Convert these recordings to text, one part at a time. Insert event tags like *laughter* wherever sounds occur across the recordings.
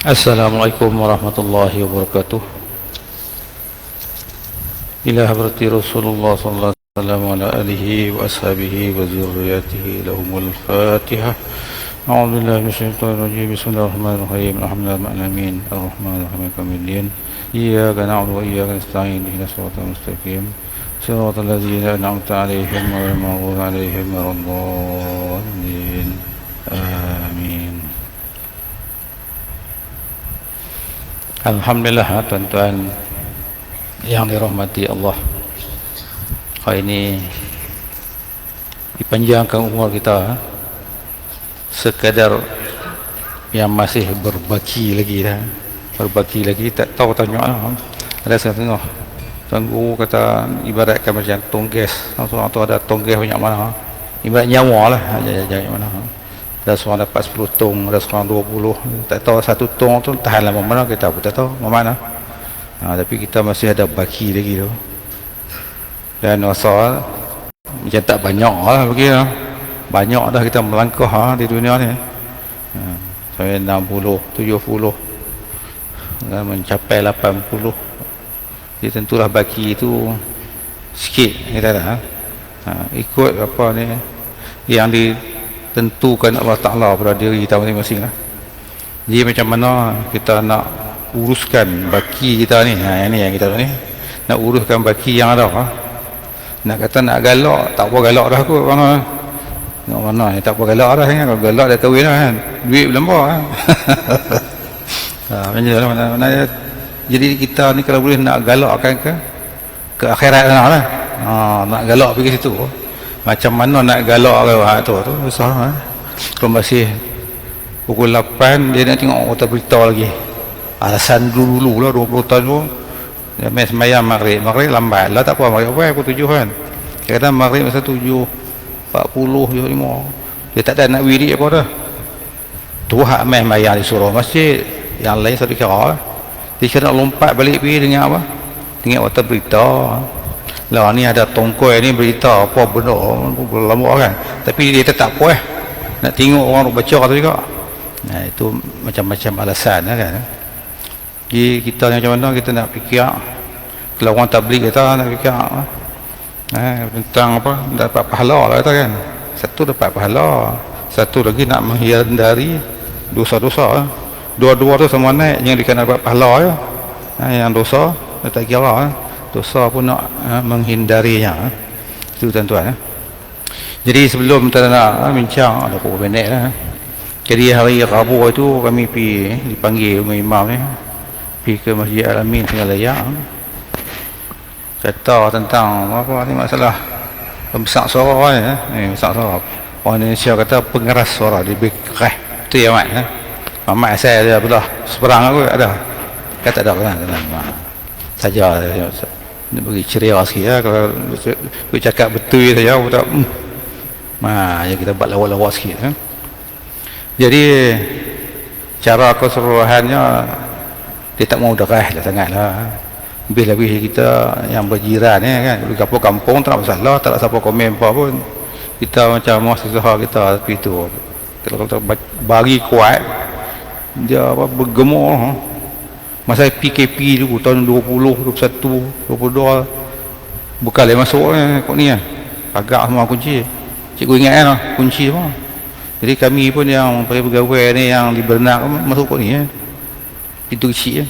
Assalamualaikum warahmatullahi wabarakatuh Ila habrati Rasulullah sallallahu alaihi wasallam ala alihi wa ashabihi wa zurriyatihi lahumul fatihah A'udzu billahi minasyaitonir rajim Bismillahirrahmanirrahim Alhamdulillahil alamin arrahmanirrahim kamilin Iyyaka na'budu wa iyyaka nasta'in ihdinas siratal mustaqim Siratal ladzina an'amta 'alaihim ghairil maghdubi 'alaihim waladdallin Amin Alhamdulillah ha, tuan-tuan yang dirahmati Allah. Hari ini dipanjangkan umur kita ha. sekadar yang masih berbaki lagi dah. Berbaki lagi tak tahu tanya lah. Ada saya tengok Tunggu kata ibaratkan macam tongges. Langsung tu ada tongges banyak mana. Ha. Ibarat nyawa lah. Jangan mana. Ha ada seorang dapat 10 tong ada seorang 20 tak tahu satu tong tu tahan lama mana kita pun tak tahu mana. Ha, tapi kita masih ada baki lagi tu. Dan asal macam tak banyak lah bagi lah. banyak dah kita melangkah ha, di dunia ni. Ha, sampai 60 70 dan mencapai 80 jadi tentulah baki itu sikit kita dah ha, ikut apa ni yang di tentukan Allah Ta'ala pada diri kita masing-masing lah. jadi macam mana kita nak uruskan baki kita ni ha, yang ni yang kita ni nak uruskan baki yang ada ha? nak kata nak galak tak apa galak dah kot mana nak mana ni tak apa galak dah kan kalau galak dah kahwin lah kan duit berlembah ha? *laughs* ha, macam mana, mana, jadi kita ni kalau boleh nak galakkan ke ke akhirat lah, lah. Ha, nak galak pergi situ macam mana nak galak ke? Ha, tu tu besar ha? kalau masih pukul 8 dia nak tengok kota berita lagi. Alasan dulu-dulu lah 20 tahun tu. Dia main semayang maghrib. Maghrib lambat lah tak apa maghrib apa pukul 7 kan. Kadang maghrib masa 7 40 75 dia tak ada nak wirid apa dah. Tu hak main semayang di surau masjid. Yang lain satu kira dia nak lompat balik pergi dengan apa? Dengan kota berita lah ni ada tongkoi ni berita apa benda lama kan. Tapi dia tetap puas. Nak tengok orang baca tu juga. Nah itu macam-macam alasan lah kan. Jadi kita ni macam mana kita nak fikir. Kalau orang tablik kita nak fikir. Eh, tentang apa dapat pahala lah kata kan. Satu dapat pahala. Satu lagi nak menghindari dosa-dosa. Dua-dua tu semua naik yang dikena dapat pahala ya. Eh, yang dosa tak kira eh dosa pun nak uh, menghindarinya itu tuan-tuan uh. jadi sebelum kita nak uh, bincang ada pukul pendek lah jadi hari Rabu itu kami pergi dipanggil umum imam ni pergi ke Masjid Al-Amin tinggal layak uh. kata tentang apa ni masalah pembesak suara ni uh. ni besar suara orang Indonesia kata pengeras suara dia berkerah itu ya mat uh. Mamat saya dia belah seberang aku ada kata ada kan saja dia bagi ceria sikit ya kalau dia cakap betul saja aku tak hmm. Ya kita buat lawak-lawak sikit ya. jadi cara keseluruhannya dia tak mau derah lah sangat lah lebih-lebih kita yang berjiran ya, kan di kampung kampung tak ada masalah tak ada siapa komen apa pun kita macam mahasiswa kita tapi itu kalau kita bagi kuat dia apa bergemur ha? Masa PKP dulu tahun 20 21 22 bukan dia masuk eh, kok ni eh. agak semua kunci cikgu ingat kan kunci semua jadi kami pun yang pegawai ni yang di berenang masuk kok ni eh. itu kecil eh.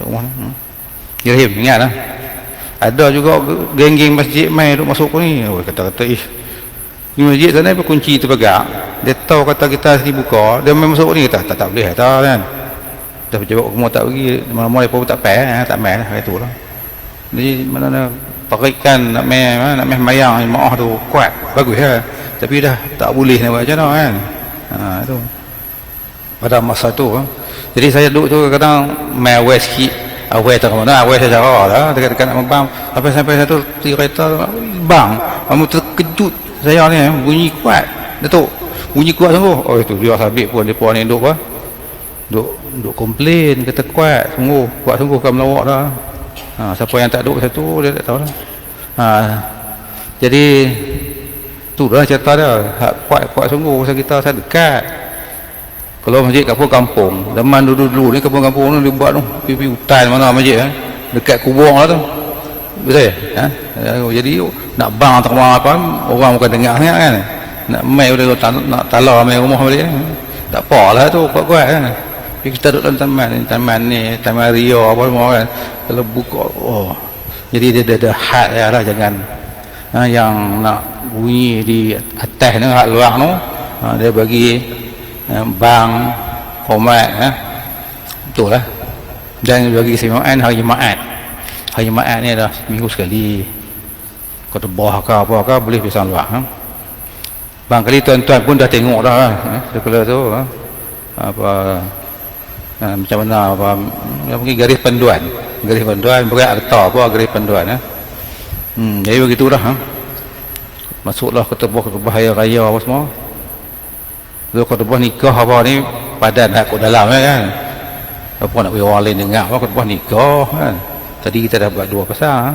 tak mana hmm. ya Rahim ingat lah ada juga geng-geng masjid main duk masuk kok ni oh, kata-kata ih ni masjid sana kunci terpegang dia tahu kata kita sini buka dia main masuk ni kata tak, tak boleh kata kan dah pejabat hukum tak pergi mana-mana pun tak payah eh, tak main lah itu lah. Jadi mana nak parikan nak main nak main mayang maaf tu kuat bagus ya tapi dah tak boleh nak buat macam mana kan? Ha, itu. Pada masa tu ha. jadi saya duduk tu kadang main awal sikit. Awal tak mana saya cara lah dekat-dekat nak membang sampai sampai satu kereta bang. Kamu terkejut saya ni eh, bunyi kuat. Datuk bunyi kuat sungguh. Oh itu dia sabit pun dia pun ni duduk apa duk duk komplain kata kuat sungguh kuat sungguh kan melawak dah. Ha, siapa yang tak duduk satu dia tak tahu lah ha, jadi tu dah cerita dia. Hak kuat kuat sungguh pasal kita saya dekat. Kalau masjid kampung kampung. Zaman dulu-dulu ni kampung kampung ni dia buat tu pipi hutan mana masjid eh? dekat kubur lah tu. Betul ya? Ha? jadi nak bang atau apa orang bukan dengar sangat kan. Nak main boleh nak talar main rumah balik eh? tak apalah tu kuat-kuat kan. tapi kita duduk dalam taman ni taman ni taman Rio apa semua kan kalau buka oh jadi dia ada, had ya lah jangan ha, yang nak bunyi di atas ni hak luar tu ha, dia bagi ha, bang hormat ha. betul lah dan bagi kesimpulan hari Jumaat hari Jumaat ni dah minggu sekali kau tebah ke apa ke boleh pisang luar ha? bang kali tuan-tuan pun dah tengok dah ha? sekolah tu ha? apa ha, macam mana apa mungkin garis panduan garis panduan berat atau apa garis panduan ha? hmm, jadi begitulah ha? masuklah ketebah ketebah raya raya apa semua tu ketebah nikah apa ni padan aku dalam kan apa nak beri orang lain dengar apa ketebah nikah kan tadi kita dah buat dua pasang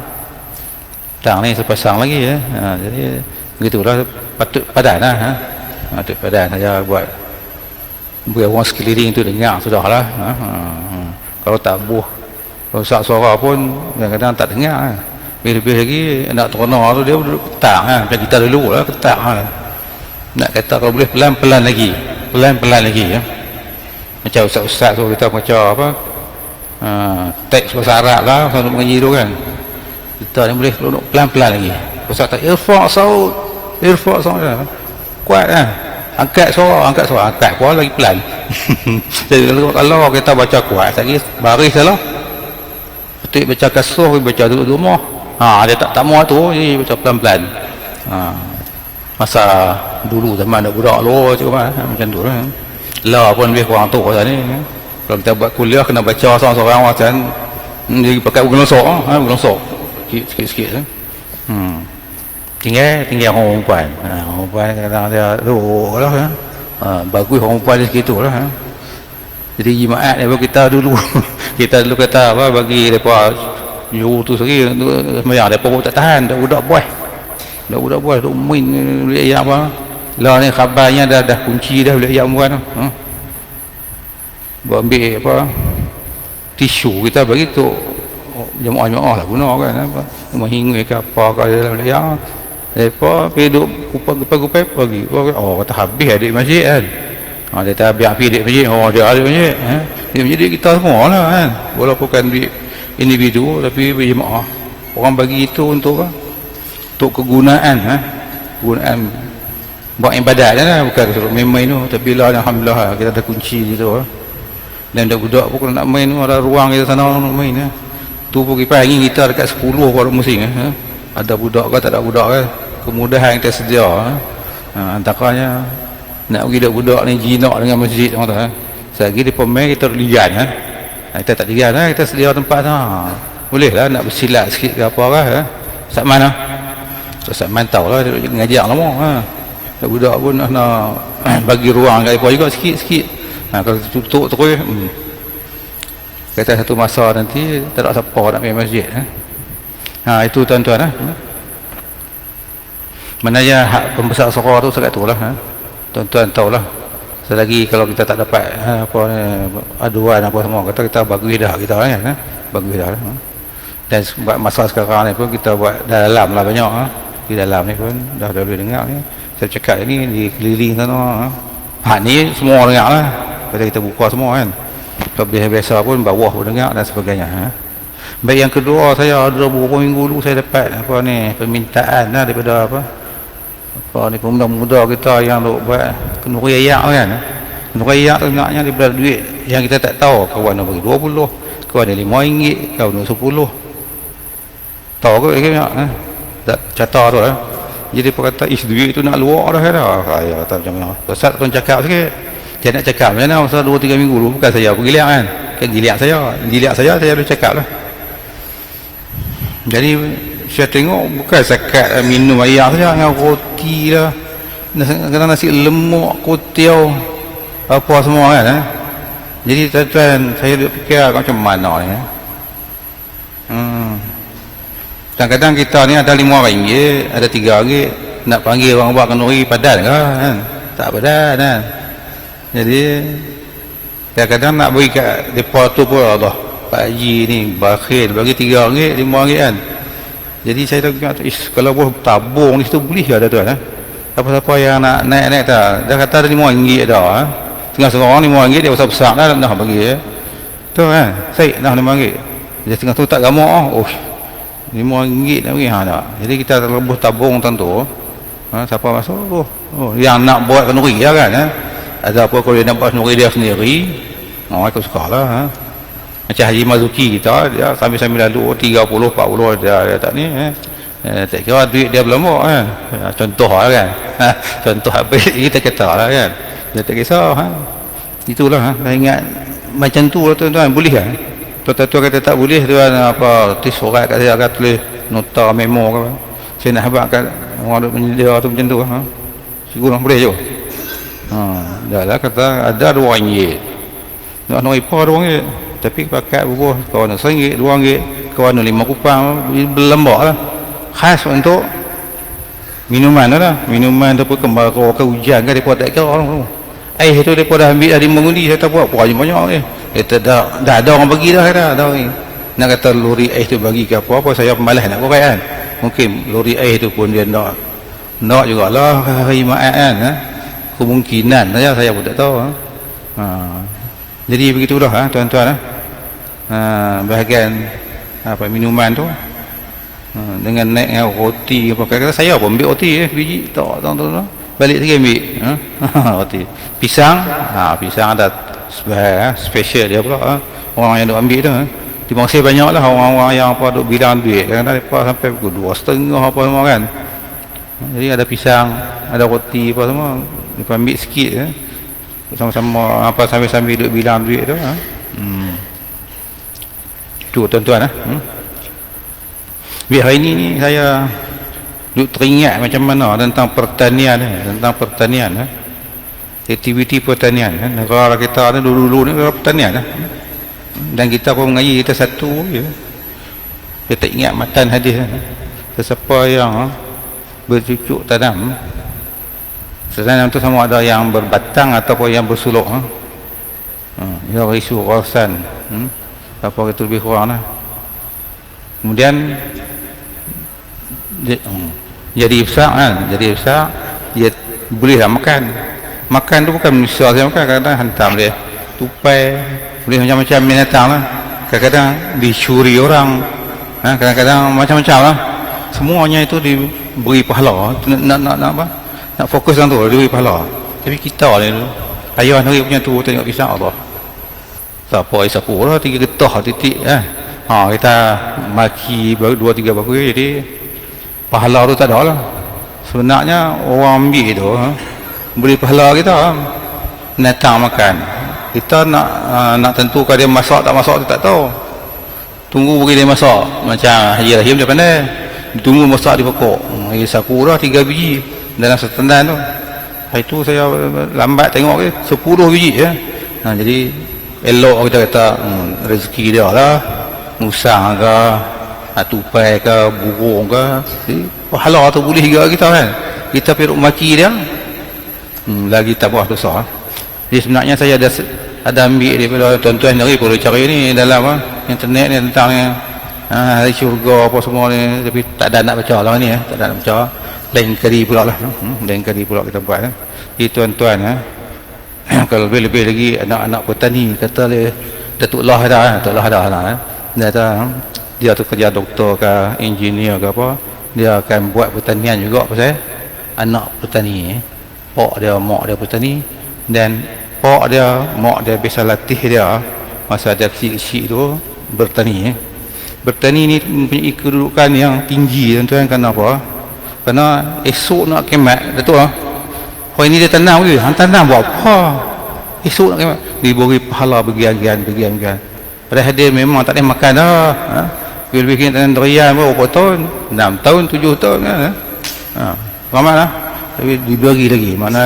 tang ni sepasang lagi ya. ha, jadi begitulah patut padan lah ha? patut padan saja buat beri orang sekeliling tu dengar sudahlah ha? ha, ha. kalau tak buh kalau suara pun kadang-kadang tak dengar ha? lebih-lebih lagi nak terkenal tu dia duduk ketak ha? macam kita dulu lah ketak ha? nak kata kalau boleh pelan-pelan lagi pelan-pelan lagi ya? macam ustaz-ustaz tu kita macam apa ha, teks bahasa Arab lah untuk mengaji tu kan kita ni boleh duduk pelan-pelan lagi ustaz tak irfa' saud irfa' saud kuat kan angkat suara angkat suara. Angkat kuat lagi pelan. *laughs* Jadi kalau kita baca kuat lagi baris lah. Ketik baca kasuh baca duduk rumah. Ha, dia tak tak tu jadi baca pelan-pelan. Ha, masa dulu zaman ada budak lu cuma ha, macam tu lah. Lah pun lebih kurang tu kata ni. Kalau kita buat kuliah kena baca seorang-seorang macam hmm, jadi pakai bergelosok ha, bergelosok sikit-sikit eh. hmm. Tinggal tinggal orang perempuan. Ha, orang perempuan kadang dia duduk lah ha. ha, bagus orang perempuan dia segitu lah ha. jadi jemaat ni kita dulu. *laughs* Kita dulu kata apa bagi mereka Juru tu sendiri Semayang. Mereka pun tak tahan Dah budak buah. Dah budak buah Duk main Boleh ayam apa? Lah ni khabarnya dah dah kunci dah Boleh ayam bukan ha? Buat ambil apa? Tisu kita bagi tu Jemaah-jemaah lah guna kan apa? Rumah hingga ke apa ke dalam ayam Mereka pergi duk Kupai-kupai pergi Oh kata habis adik masjid kan Ha, dia tak habis adik masjid Oh dia adik masjid ha? Dia masjid kita semua lah kan Walaupun kan duit individu tapi berjemaah orang bagi itu untuk apa? untuk kegunaan ha? kegunaan buat ibadat lah bukan suruh main-main tu tapi lah Alhamdulillah ha? kita ada kunci gitu ha? dan ada budak pun kalau nak main tu ada ruang kita sana nak main ha? tu pun kita ingin kita dekat 10 pada musim ha? ada budak ke tak ada budak ke kemudahan kita sedia ha? ha, antaranya nak pergi budak ni jinak dengan masjid ha? selagi dia pemain kita lian ha? Ha, kita tak tinggal lah, kita sedia tempat ha. boleh lah nak bersilat sikit ke apa lah ha. Ustaz Man lah Ustaz Man tahu lah, dia ngajar lama ha. budak pun nak, nak *clears throat* bagi ruang kat mereka juga sikit-sikit ha, kalau tutup terus hmm. kata satu masa nanti tak ada siapa nak pergi masjid ha. ha itu tuan-tuan ha. Mana ya hak pembesar suara tu sekat tu lah ha. tuan-tuan tahulah selagi kalau kita tak dapat ha, apa aduan apa semua kata kita bagi dah kita kan ha? bagi dah ha? dan masa sekarang ni pun kita buat dalam lah banyak ha? di dalam ni pun dah dah boleh dengar ni saya cakap ni di keliling sana ha? ha ni semua dengar lah kalau kita buka semua kan kalau biasa pun bawah pun dengar dan sebagainya ha? baik yang kedua saya ada beberapa minggu dulu saya dapat apa ni permintaan lah daripada apa apa ni pemuda-pemuda kita yang duk buat kenduri ayak kan. Kenduri ayak tu naknya daripada duit. Yang kita tak tahu kawan nak bagi 20 kawan ada 5 ringgit kawan nak 10 tahu ke lagi nak eh? tak cata tu eh? jadi dia kata is duit tu nak luar dah dah. Saya kata macam mana. Ustaz tuan cakap sikit. Saya nak cakap macam mana masa 2-3 minggu dulu. Bukan saya pergi lihat kan? Kan giliak saya. Giliak saya saya boleh cakap lah. Jadi saya tengok bukan zakat minum air saja dengan roti lah kena nasi lemak kutiau apa semua kan eh? jadi tuan-tuan saya duk fikir macam mana ni eh? hmm. kadang-kadang kita ni ada lima ringgit ada tiga ringgit nak panggil orang buat kenduri padan ke kan tak padan kan jadi kadang-kadang nak bagi kat mereka tu pun Allah Pak Haji ni bakhil bagi tiga ringgit lima ringgit kan jadi saya tak ingat is, kalau boleh tabung di situ boleh ada tuan eh? siapa-siapa yang nak naik-naik dah kata ada lima ringgit dah eh? tengah seorang lima ringgit dia besar-besar dah nak bagi eh? tu kan saya dah lima ringgit dia tengah tu tak gamak oh, oh lima ringgit nak bagi ha, tak. jadi kita terlebuh tabung tentu ha, siapa masuk oh, oh, yang nak buat kenduri lah kan eh? ada apa kalau dia nampak sendiri dia sendiri oh, ikut suka lah ha? Macam Haji Mazuki kita dia sambil-sambil lalu 30, 40 dia, dia tak ni eh. Eh, tak kira duit dia belum eh. contoh lah kan ha? *laughs* contoh apa *laughs* kita kata lah kan dia tak kisah ha? itulah ha? saya ingat macam tu lah tuan-tuan boleh kan tuan-tuan kata tak boleh tuan apa tulis surat kat saya tulis nota memo ke saya nak habak kat orang penyedia tu macam tu ha? sigurang boleh je ha, dah lah kata ada dua ringgit nak nak ipar dua ringgit tapi pakai bubuh kawan seringgit dua ringgit kawan lima kupang berlembak lah. Khas untuk minuman tu lah. Minuman tu pun kembali ke hujan kan dia tak kira orang air tu dia dah ambil dari mengundi saya tak buat banyak banyak ni. Dia dah, dah ada orang bagi dah dah, dah ni. Nak kata lori air tu bagi ke apa-apa saya malas nak buat kan. Mungkin lori air tu pun dia nak nak jugalah hari ma'at kan ha? kemungkinan saja saya pun tak tahu ha? Jadi begitulah ha, tuan-tuan ha? Ha, bahagian apa minuman tu ha, dengan naik dengan roti apa kata saya pun ambil roti eh, biji tak tahu tu balik lagi ambil ha? *laughs* roti pisang ha, pisang ada ha, special dia pula ha? orang yang duk ambil tu ha? terima kasih banyak lah orang-orang yang apa duk bilang duit kadang-kadang mereka sampai pukul dua setengah apa semua kan jadi ada pisang ada roti apa semua dia ambil sikit eh. Sama-sama apa sambil-sambil duduk bilang duit tu ha? hmm. tu tuan-tuan eh. hmm. biar hari ni, saya duduk teringat macam mana tentang pertanian eh. tentang pertanian eh. aktiviti pertanian eh. negara kita ni dulu-dulu ni pertanian eh. dan kita pun mengaji kita satu je kita ingat matan hadis eh. sesiapa yang eh bercucuk tanam tanam itu sama ada yang berbatang ataupun yang bersuluk ha? Hmm, ya isu kawasan hmm? apa itu lebih kurang lah. kemudian hmm, jadi besar kan jadi besar dia bolehlah makan makan tu bukan manusia saja makan kadang-kadang hantam dia tupai boleh macam-macam binatang lah kadang-kadang dicuri orang ha? kadang-kadang macam-macam lah semuanya itu di beri pahala nak nak, nak apa nak fokus dalam tu beri pahala. Tapi kita ni ayah hari punya tu tengok pisang Allah siapa ai siapa lah tiga getah titik eh? Ha kita maki dua tiga baku jadi pahala tu tak ada lah. Sebenarnya orang ambil tu ha, beri pahala kita ha, datang makan. Kita nak uh, nak tentukan dia masak tak masak kita tak tahu. Tunggu bagi dia masak. Macam Haji Rahim dia pandai. Ditunggu masak di pokok. Hari sakura tiga biji dalam setendan tu. Hari tu saya lambat tengok ke sepuluh biji ya. Ha, jadi elok kita kata hmm, rezeki dia lah. Musang ke ha, tupai ke burung ke jadi pahala tu boleh juga kita kan. Kita pergi maki dia. Hmm, lagi tak buat dosa. Jadi sebenarnya saya ada ada ambil daripada tuan-tuan dari perlu cari ni dalam ha, internet ni tentang yang ha, syurga apa semua ni. Tapi tak ada nak baca lah ni eh. tak ada nak baca lain kali pula lah hmm, lain kali pula kita buat eh. jadi tuan-tuan eh. *clears throat* kalau lebih-lebih lagi anak-anak petani kata dia Datuk Lah dah eh. Datuk Lah dah lah eh. dia kata hmm, dia tu kerja doktor ke engineer ke apa dia akan buat pertanian juga pasal anak petani eh. pak dia mak dia petani dan pak dia mak dia bisa latih dia masa dia kecil-kecil tu bertani eh bertani ni mempunyai kedudukan yang tinggi tuan-tuan kenapa kerana esok nak kemat betul lah kalau ini dia tanam ke han tanam buat apa? Esok nak kemat. Diberi pahala bagian-bagian bagian-bagian padahal dia memang tak boleh makan dah ha? lebih kena tanam durian berapa tahun? 6 tahun 7 tahun kan ha? selamat lah. Tapi diberi lagi. Mana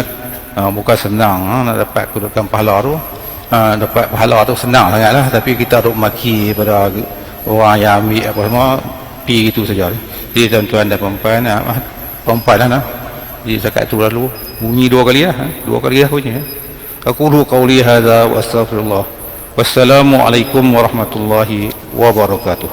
ha, bukan senang ha? nak dapat kedudukan pahala tu. Ha, dapat pahala tu senang sangat lah tapi kita duk maki pada orang yang ambil apa semua pergi gitu saja jadi tuan-tuan dan perempuan ah, perempuan lah nah. jadi zakat tu lalu bunyi dua kali lah dua kali lah bunyi aqulu qawli hadha wa astaghfirullah. Wassalamu alaikum warahmatullahi wabarakatuh